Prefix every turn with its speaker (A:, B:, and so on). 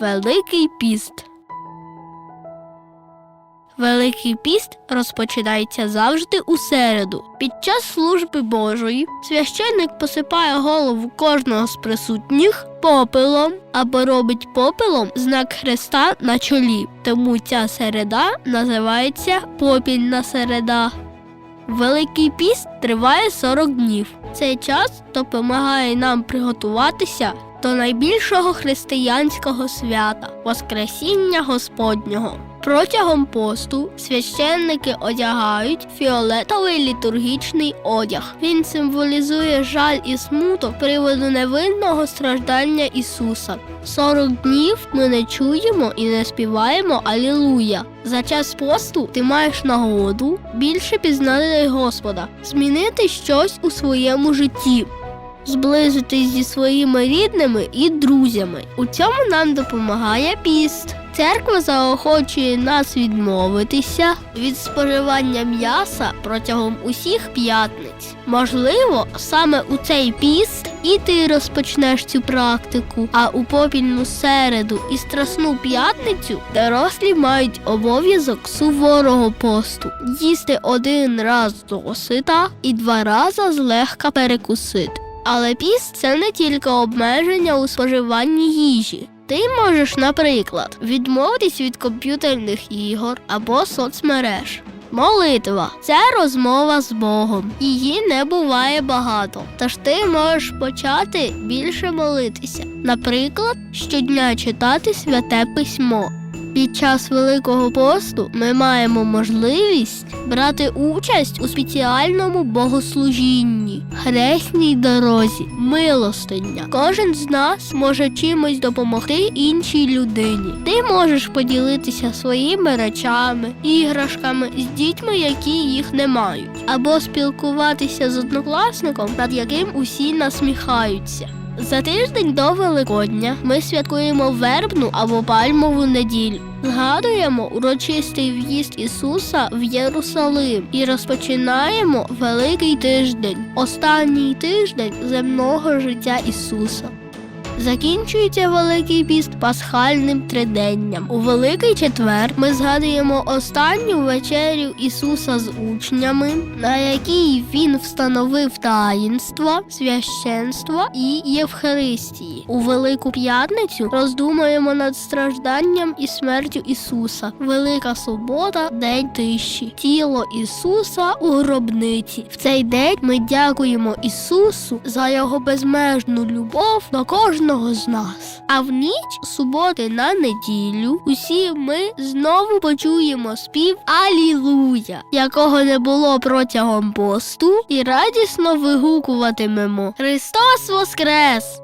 A: Великий піст. Великий піст розпочинається завжди у середу. Під час служби Божої священник посипає голову кожного з присутніх попелом або робить попелом знак хреста на чолі. Тому ця середа називається попільна середа. Великий піст триває 40 днів. Цей час допомагає нам приготуватися до найбільшого християнського свята Воскресіння Господнього. Протягом посту священники одягають фіолетовий літургічний одяг. Він символізує жаль і смуток приводу невинного страждання Ісуса. 40 днів ми не чуємо і не співаємо Алілуя. За час посту ти маєш нагоду більше пізнати Господа, змінити щось у своєму житті зблизитись зі своїми рідними і друзями. У цьому нам допомагає піст. Церква заохочує нас відмовитися від споживання м'яса протягом усіх п'ятниць. Можливо, саме у цей піст і ти розпочнеш цю практику, а у попільну середу і страсну п'ятницю дорослі мають обов'язок суворого посту їсти один раз досита і два рази злегка перекусити. Але піст це не тільки обмеження у споживанні їжі. Ти можеш, наприклад, відмовитись від комп'ютерних ігор або соцмереж. Молитва це розмова з Богом. Її не буває багато. Тож ти можеш почати більше молитися. Наприклад, щодня читати святе письмо. Під час Великого посту ми маємо можливість брати участь у спеціальному богослужінні, хресній дорозі, милостиня. Кожен з нас може чимось допомогти іншій людині. Ти можеш поділитися своїми речами, іграшками з дітьми, які їх не мають, або спілкуватися з однокласником, над яким усі насміхаються. За тиждень до Великодня ми святкуємо вербну або пальмову неділю. Згадуємо урочистий в'їзд Ісуса в Єрусалим і розпочинаємо Великий тиждень, останній тиждень земного життя Ісуса. Закінчується Великий піст пасхальним триденням. У Великий четвер ми згадуємо останню вечерю Ісуса з учнями, на якій Він встановив таїнства, священства і Євхаристії. У Велику п'ятницю роздумуємо над стражданням і смертю Ісуса. Велика субота день тиші, тіло Ісуса у гробниці. В цей день ми дякуємо Ісусу за його безмежну любов до кожного з нас. А в ніч суботи на неділю усі ми знову почуємо спів Алілуя, якого не було протягом посту, і радісно вигукуватимемо Христос Воскрес!